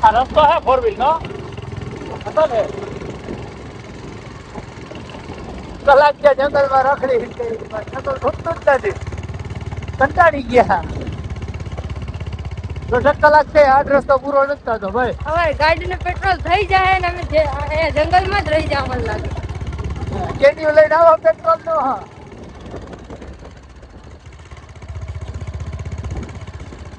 આ રસ્તો હે ફોર વ્હીલ નો હતો ને કલાક ત્યાં જંગલમાં રખડી જંગલ ખૂટતું જ નથી કંટાળી ગયા દોઢક કલાક છે આઠ રસ્તો પૂરો નથી થતો ભાઈ હવે ગાડીને પેટ્રોલ થઈ જાય ને અમે જે જંગલમાં જ રહી જાય મને લાગે કેન્યુ લઈને આવો પેટ્રોલ નો હા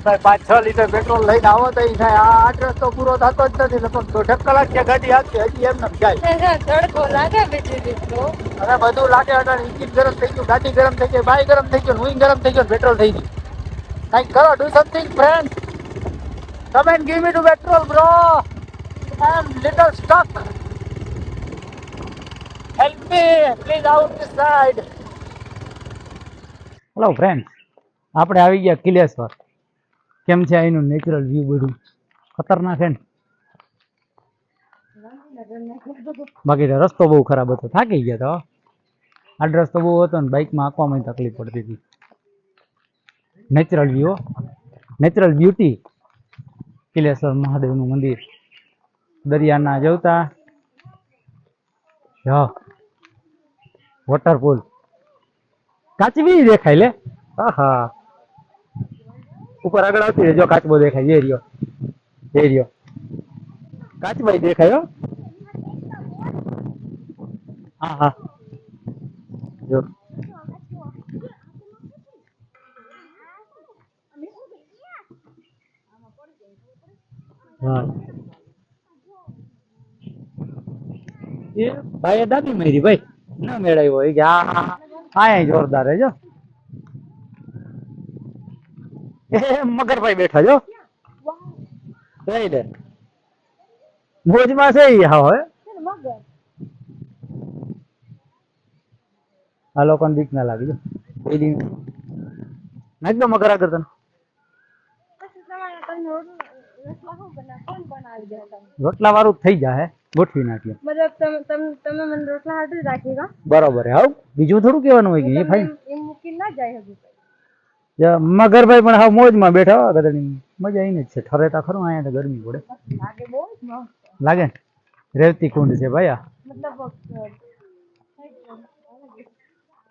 પાંચ છ લીટર પેટ્રોલ લઈને આવો તો એ થાય. આ આઠ રસ્તો પૂરો થતો જ નથી પણ દોઢેક કલાક છે ગાડી હાંકતી હજી એમ નથી જાય તડકો લાગે બીજું હવે બધું લાગે અટાણે ઇન્જિન ગરમ થઈ ગયું ગાડી ગરમ થઈ ગઈ બાઈક ગરમ થઈ ગયું હુઈ ગરમ થઈ ગયું પેટ્રોલ થઈ ગયું. કંઈક કરો ડુ સમથિંગ ફ્રેન્ડ તમે and give me to petrol bro I am little stuck help me please out this side hello friend આપણે આવી ગયા કિલેશ્વર. કેમ છે અહીંનું નેચરલ વ્યૂ બધું? ખતરનાક છે બાકી રસ્તો બહુ ખરાબ હતો. થાકી ગયા તો આડ રસ્તો બહુ હતો ને બાઇકમાં આંકવામાં તકલીફ પડતી હતી. Natural view natural beauty Kileshwar મહાદેવનું મંદિર. દરિયાના જવતા. જો કાચવી દેખાય લે. આહા. ઉપર આગળ આવતી રહેજો, કાચબો દેખાય, એ રહ્યો. એ રહ્યો. કાચબાઈ દેખાય, હો. હા હા. જો. હા. એ ભાઈએ દાબી મારી, ભાઈ. ના મેળાવ્યો, એ કે આ આ જોરદાર હે જો. એ મગરભાઈ બેઠા જો કઈ દે ભોજમાં છે ઈ હા હવે આ લોકોને બીક ના લાગી જો પેલી નાખ દો મગર આગળ તને રોટલા વાળું થઈ જાય ગોઠવી નાખીએ મતલબ તમે તમે તમે મને રોટલા હાટું રાખી કા બરોબર હે હાવ બીજું થોડું કહેવાનું હોય કે એ ફાઈન એમ મૂકી ના જાય હજુ જા, મગરભાઈ પણ હાવ મોજમાં બેઠા હો ગધડી મજા આવીને જ છે. ઠરેતા ખરું અહીંયા તો ગરમી પડે. લાગે રેવતી કુંડ છે ભાઈ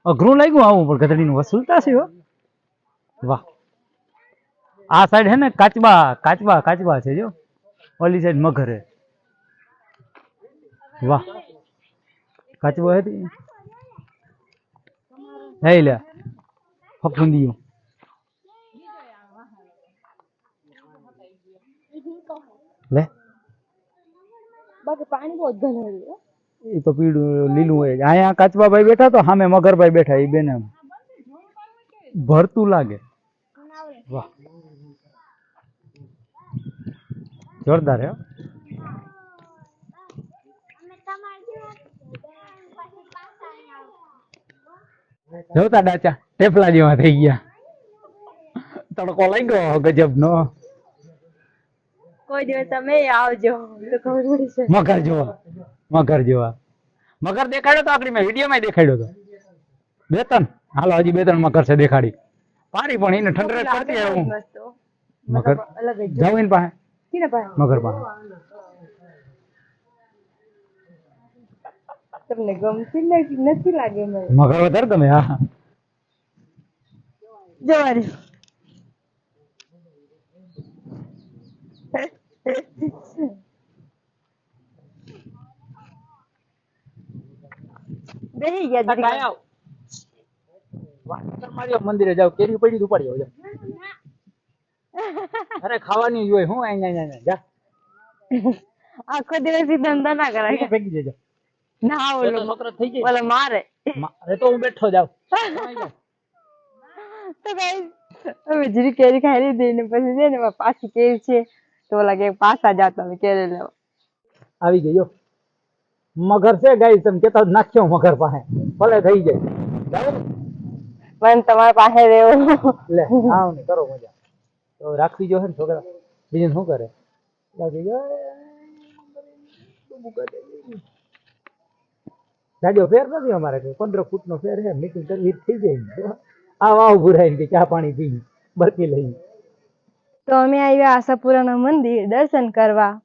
અઘરું લાગ્યું આવું પણ ગધડીનું વસૂલતા છે વાહ. આ સાઈડ હે ને કાચબા કાચબા કાચબા છે જો. ઓલી સાઈડ મગર હે. વાહ. કાચબો હે લે હે લે ફફુંદિયું. લે બાકી પાણી બહુ ઘણું એ તો પીળું લીલું હોય અહીંયા કાચબાભાઈ બેઠા તો સામે મગરભાઈ બેઠા એ બેને ભરતું લાગે. વાહ. જોરદાર હે. હો. જોતા ડાચા ટેપલા જેવા થઈ ગયા. તડકો લાગ્યો ગજબ નો કોઈ દિવસ તમે આવજો. તો મગર જોવા. મગર જોવા. મગર દેખાડ્યો તો આપણી મેં. વિડીયોમાં દેખાડ્યો તો. બે ત્રણ. હાલો હજી બે ત્રણ મગર છે દેખાડી. પારી પણ એને ઠંડક કરતી હું મગર. અલગ જ પાસે. મગર પાસે. તમને ગમતી નથી લાગે મગર વધારે તમે હા. જવાની બેહી ગયા દીકરા. માર્યો મંદિરે જાવ કેરી પડી ઉપાડી આવો જાવ અરે ખાવાની જ હું અહીંયા અહીંયા જા. આખો દિવસ ધંધા ના કરાય ભેગી જજો. ના ઓલો છોકરા થઈ જાય ઓલો મારે. મારે તો હું બેઠો જાવ તો ગાઈસ હવે જીરી કેરી ખાઈ લીધી ને પછી છે ને પાછી કેરી છે. તો લાગે પાછા જાતા અમે કેરે લેવા. આવી ગયો. મગર છે ગાઈ તમે કેતા નાખ્યો મગર પાસે. ભલે થઈ જાય. પણ તમારા પાસે રહેવું. લે આવ ને કરો મજા. તો રાખવી જો ને છોકરા. બીજું શું કરે? લાગી ગયો ફેર નથી અમારે કઈ. પંદર ફૂટ નો ફેર છે મીટિંગ કરવી થઈ જાય આવ આવ ભૂરાઈને કે ચા પાણી પી. બરફી લઈ તો અમે આવ્યા આશાપુરાના મંદિર દર્શન કરવા.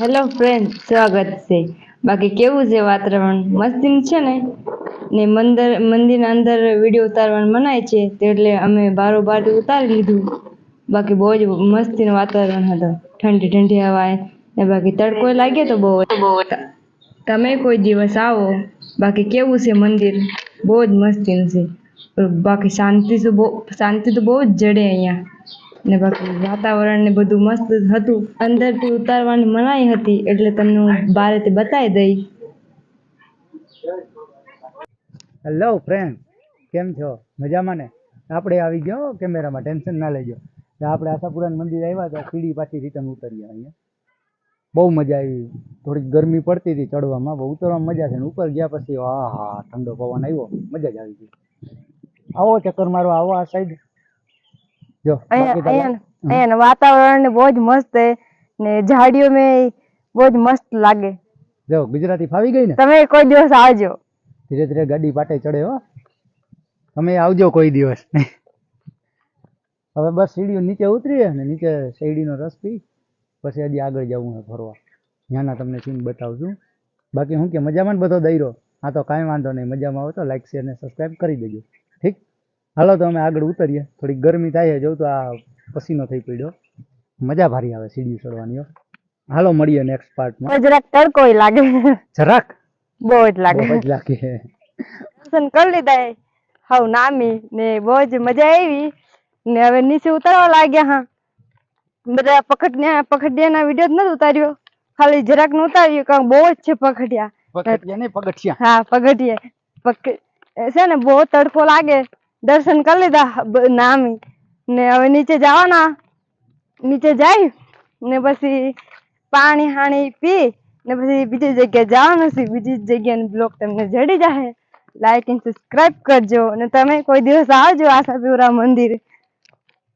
હેલો ફ્રેન્ડ સ્વાગત છે. બાકી કેવું છે વાતાવરણ? મસ્તી છે ને? ને મંદિર, મંદિરના અંદર વીડિયો ઉતારવાનું મનાય છે એટલે અમે બારોબાર ઉતારી લીધું. બાકી બહુ જ મસ્તીનું વાતાવરણ હતું. ઠંડી ઠંડી હવા ને બાકી તડકો લાગે તો બહુ બહુ તમે કોઈ દિવસ આવો. બાકી કેવું છે મંદિર? બહુ જ મસ્તીનું છે. બાકી શાંતિ તો બહુ, શાંતિ તો બહુ જ જડે અહીંયા. ને બાકી વાતાવરણ ને બધું મસ્ત હતું. અંદરથી ઉતારવાની મનાઈ હતી, એટલે તમને હું બહારથી બતાવી દઈ. હેલો ફ્રેન્ડ કેમ છો? મજામાં ને? આપણે આવી ગયો, કેમેરામાં ટેન્શન ના લેજો. આપણે આશાપુરાન મંદિર આવ્યા હતા, સીડી પાછી રિટર્ન ઉતર્યા અહીંયા. બહુ મજા આવી. થોડીક ગરમી પડતી હતી ચડવામાં, બહુ ઉતરવામાં મજા છે ને. ઉપર ગયા પછી આ હા ઠંડો પવન આવ્યો. મજા જ આવી ગઈ. આવો ચક્કર મારો આવો આ સાઈડ જો અહીંયા વાતાવરણ બહુ જ મસ્ત है ને ઝાડીઓ મે બહુ જ મસ્ત લાગે. જો ગુજરાતી ફાવી ગઈ ને? તમે કોઈ દિવસ આવજો. ધીરે ધીરે ગાડી પાટે ચડે હો. તમે આવજો કોઈ દિવસ. હવે બસ સીડીઓ નીચે ઉતરીએ ને નીચે શેરડીનો રસ પી. પછી હજી આગળ જવું છે ફરવા. ત્યાંના તમને સીન બતાવશું. બાકી હું કે મજામાં બધો દઈરો હા તો કાંઈ વાંધો નહીં. મજામાં આવો તો લાઈક શેર ને સબસ્ક્રાઈબ કરી દેજો. ઠીક? હાલો તો અમે આગળ ઉતરીએ. થોડીક ગરમી થાય જોઉં તો આ પસીનો થઈ પડ્યો. મજા ભારી આવે સીડી ચડવાની હાલો મળીએ નેક્સ્ટ પાર્ટમાં જરાક તડકો લાગે. જરાક? બહુ જ લાગે. બહુ જ લાગે. દર્શન કરી લીધા હાવ નામી ને બહુ જ મજા આવી. ને હવે નીચે ઉતરવા લાગ્યા હા. બધા પખડિયા પખડિયાના વીડિયો નથી ઉતાર્યો. ખાલી જરાકનું ઉતાર્યું કારણ બહુ જ છે પખડિયા. પગથિયા નહીં પગથિયા. હા પગથિયે. પગ છે ને, બહુ તડકો લાગે. દર્શન કરી લીધા નામી. ને હવે નીચે જવાના. નીચે જાય ને પછી પાણી હાણી પી ને પછી બીજી જગ્યાએ જવાનું છે. બીજી જગ્યાનો બ્લોક તમને જડી જાય લાઈક એન્ડ સબસ્ક્રાઇબ કરજો. અને તમે કોઈ દિવસ આવજો આશાપીવરા મંદિર.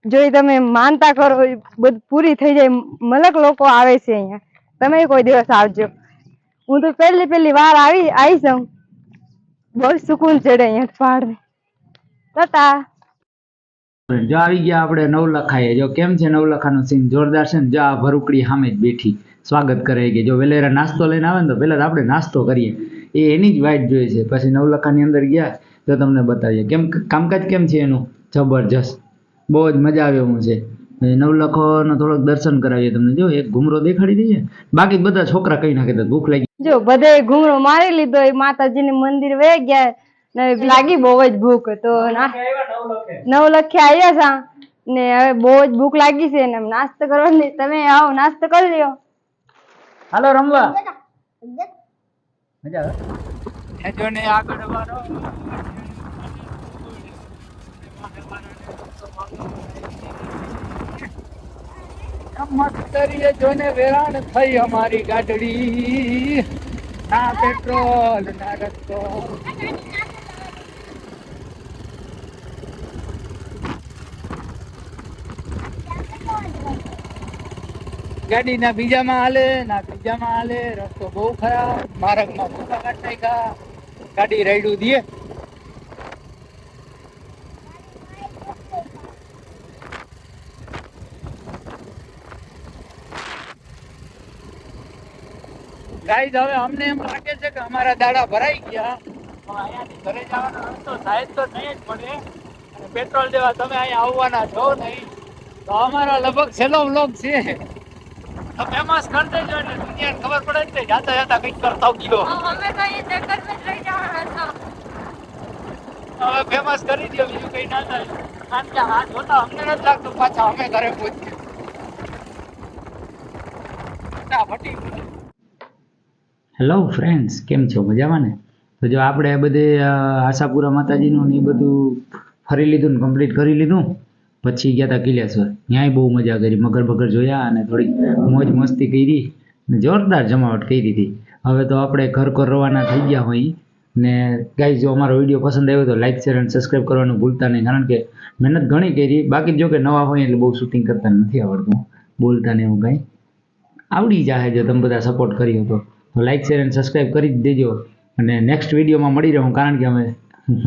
જો તમે માનતા કરો, એ બધું, પૂરી થઈ જાય. મલક લોકો આવે છે અહીંયા. તમે કોઈ દિવસ આવજો. હું તો પહેલી પહેલી વાર આવી આવી છું બહુ સુકૂન ચડે અહીંયા પહાડ તતા. જો આવી ગયા આપણે નવલખાએ. જો કેમ છે નવલખાનો સીન? જોરદાર છે ને? જો આ ભરૂકડી સામે જ બેઠી. સ્વાગત કરે કે જો વેલેરા નાસ્તો લઈને આવે ને તો પહેલાં આપણે નાસ્તો કરીએ. એ એની જ વાઈટ જોઈએ છે. પછી નવલખાની અંદર ગયા. તો તમને બતાવીએ. કેમ, કામકાજ કેમ છે એનું? જબરજસ્ત. બહુ જ મજા આવે એવું છે. નવલખોનો થોડોક દર્શન કરાવીએ તમને. જો એક ઘુમરો દેખાડી દઈએ. બાકી બધા છોકરા કઈ નાખે તો ભૂખ લાગી. જો બધે ઘૂમરો મારી લીધો એ માતાજીનું મંદિર વે ગયા ને લાગી બહુ જ ભૂખ તો નવલખે નવ લખે આવ્યા છા ને હવે બહુ જ ભૂખ લાગી છે ને નાસ્તો કરવાની તમે આવો નાસ્તો કરી લ્યો. હાલો રમવા. મજા આવે. આગળ મસ્તરીએ જોને વેરાણ થઈ અમારી ગાડડી ના પેટ્રોલ ના રસ્તો ગાડી ના બીજામાં હાલે ના ત્રીજામાં હાલે રસ્તો બહુ ખરાબ માર્ગમાં ભૂકા કાઢ નાખ્યા ગાડી રાયડું દે ગાઈઝ હવે અમને એમ લાગે છે કે અમારા દાડા ભરાઈ ગયા. પણ અહીંયાથી ઘરે જવાનો રસ્તો સાહેબ તો નહીં જ પડે અને પેટ્રોલ દેવા તમે અહીંયા આવવાના છો નહીં. તો અમારો લગભગ છેલ્લો વ્લોગ છે. તો ફેમસ કરી દેજો એટલે દુનિયાને ખબર પડે જ નહીં. જાતા જાતા કંઈક કરતા ગયો હવે ફેમસ કરી દો બીજું કંઈ ના થાય. કારણ કે હાથ જોતા અમને નથી લાગતું પાછા અમે ઘરે પહોંચીએ. ફટાફટી હેલો ફ્રેન્ડ્સ કેમ છો? મજામાં ને? તો જો આપણે બધે આશાપુરા માતાજીનું ને એ બધું ફરી લીધું ને કમ્પ્લીટ કરી લીધું, પછી ગયા હતા કિલેશ્વર ત્યાંય બહુ મજા કરી, મગર બગર જોયા અને થોડી મોજ મસ્તી કરી ને જોરદાર જમાવટ કરી હતી હવે તો આપણે ઘર ઘર રવાના થઈ ગયા હોય ને ગાઈ જો અમારો વીડિયો પસંદ આવ્યો તો લાઈક શેર અને સબસ્ક્રાઈબ કરવાનું ભૂલતા નહીં, કારણ કે મહેનત ઘણી કરી. બાકી જો કે નવા હોય એટલે બહુ શૂટિંગ કરતા નથી આવડતું. બોલતા ને એવું કાંઈ. આવડી જાય જો તમે બધા સપોર્ટ કર્યો તો. તો લાઈક શેર અને સબસ્ક્રાઈબ કરી જ દેજો. અને નેક્સ્ટ વિડીયોમાં મળી રહું, કારણ કે અમે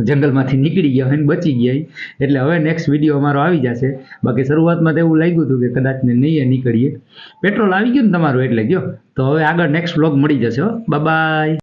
જંગલમાંથી નીકળી ગયા હોય બચી ગયા એટલે હવે નેક્સ્ટ વીડિયો અમારો આવી જશે. બાકી શરૂઆતમાં તો એવું લાગ્યું હતું કે કદાચ ને નહીં નીકળીએ. પેટ્રોલ આવી ગયું ને તમારું એટલે ગયો. તો હવે આગળ નેક્સ્ટ બ્લોગ મળી જશે હો. બાય